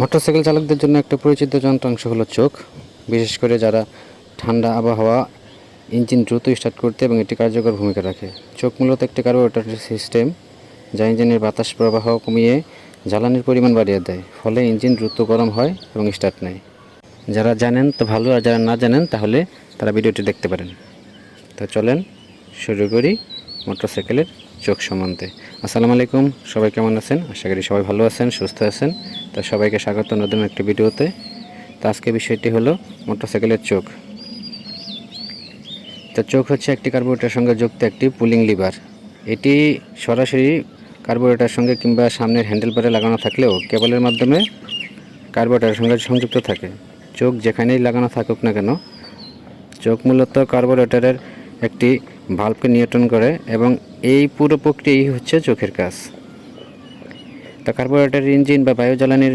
Motorcycle চালকদের জন্য একটা পরিচিত যন্ত্রাংশ হলো চোখ। বিশেষ করে যারা ঠান্ডা আবহাওয়া, ইঞ্জিন দ্রুত স্টার্ট করতে এবং এটি কার্যকর ভূমিকা রাখে। চোখ মূলত একটি কার্বোরেটর সিস্টেম, যা ইঞ্জিনের বাতাস প্রবাহ কমিয়ে জ্বালানির পরিমাণ বাড়িয়ে দেয়, ফলে ইঞ্জিন দ্রুত গরম হয় এবং স্টার্ট নেয়। যারা জানেন তো ভালো, আর যারা না জানেন, তাহলে তারা ভিডিওটি দেখতে পারেন। তো চলেন শুরু করি মোটরসাইকেলের চোখ সম্বন্ধে আসসালামু আলাইকুম, সবাই কেমন আছেন? আশা করি সবাই ভালো আছেন, সুস্থ আছেন। তো সবাইকে স্বাগত নতুন একটি ভিডিওতে। তো আজকে বিষয়টি হলো মোটরসাইকেলের চোখ। তো চোখ হচ্ছে একটি কার্বোরেটার সঙ্গে যুক্ত একটি পুলিং লিভার। এটি সরাসরি কার্বোরেটার সঙ্গে কিংবা সামনের হ্যান্ডেল বারে লাগানো থাকলেও কেবলের মাধ্যমে কার্বোরেটারের সঙ্গে সংযুক্ত থাকে। চোখ যেখানেই লাগানো থাকুক না কেন, চোখ মূলত কার্বোরেটারের একটি ভাল্বকে নিয়ন্ত্রণ করে এবং এই পুরো প্রক্রিয়াই হচ্ছে চোখের কাজ। তা কার্বোরেটর ইঞ্জিন বা বায়ু জ্বালানির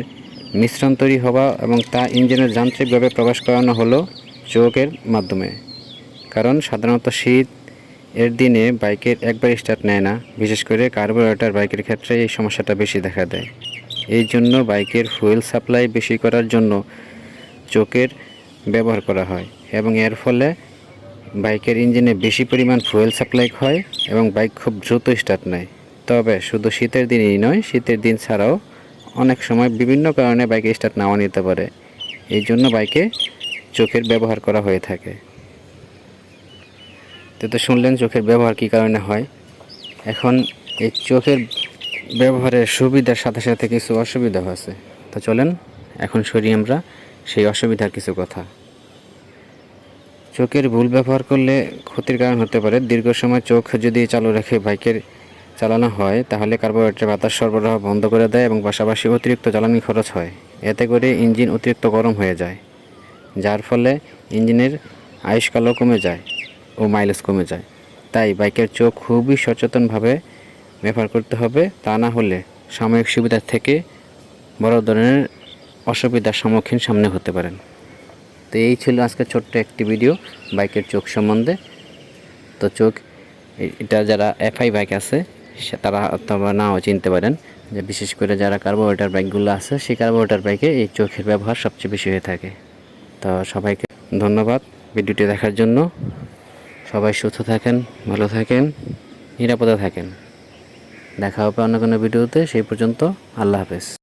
মিশ্রণ তৈরি হওয়া এবং তা ইঞ্জিনের যান্ত্রিকভাবে প্রবেশ করানো হলো চোখের মাধ্যমে। কারণ সাধারণত শীত এর দিনে বাইকের একবার স্টার্ট নেয় না, বিশেষ করে কার্বোরেটর বাইকের ক্ষেত্রে এই সমস্যাটা বেশি দেখা দেয়। এই জন্য বাইকের ফুয়েল সাপ্লাই বেশি করার জন্য চোখের ব্যবহার করা হয় এবং এর ফলে বাইকের ইঞ্জিনে বেশি পরিমাণ ফুয়েল সাপ্লাই হয় এবং বাইক খুব দ্রুত স্টার্ট নেয়। তবে শুধু শীতের দিনই নয়, শীতের দিন ছাড়াও অনেক সময় বিভিন্ন কারণে বাইকে স্টার্ট নাও নিতে পারে। এই জন্য বাইকে চোখের ব্যবহার করা হয়ে থাকে। তো তো শুনলেন চোখের ব্যবহার কী কারণে হয়? এখন এই চোখের ব্যবহারের সুবিধার সাথে সাথে কিছু অসুবিধাও আছে। তো চলেন, এখন সরি আমরা সেই অসুবিধার কিছু কথা। চোখের ভুল ব্যবহার করলে ক্ষতির কারণ হতে পারে। দীর্ঘ সময় চোখ যদি চালু রেখে, বাইকের চালানো হয়, তাহলে কার্বোরেটর বাতাস সরবরাহ বন্ধ করে দেয় এবং পাশাপাশি অতিরিক্ত জ্বালানি খরচ হয়। এতে করে ইঞ্জিন অতিরিক্ত গরম হয়ে যায়, যার ফলে ইঞ্জিনের আয়ুষ্কালও কমে যায় ও মাইলেজ কমে যায়। তাই বাইকের চোখ খুবই সচেতনভাবে ব্যবহার করতে হবে। তা না হলে সাময়িক সুবিধার থেকে বড় ধরনের অসুবিধার সম্মুখীন সামনে হতে পারেন। তো এই ছিল আজকে ছোট্ট একটি ভিডিও বাইকের চোখ সম্বন্ধে। তো চোখ এটা যারা এফআই বাইক আছে, সে- তারা অথবা নাও চিনতে পারেন যে বিশেষ করে যারা কার্বোরেটার বাইকগুলো আছে, সেই কার্বোরেটার বাইকে এই চোখের ব্যবহার সবচেয়ে বেশি হয়ে থাকে। তো সবাইকে ধন্যবাদ ভিডিওটি দেখার জন্য। সবাই সুস্থ থাকেন, ভালো থাকেন, নিরাপদে থাকেন। দেখা হবে অন্য কোনো ভিডিওতে, সেই পর্যন্ত আল্লাহ হাফেজ।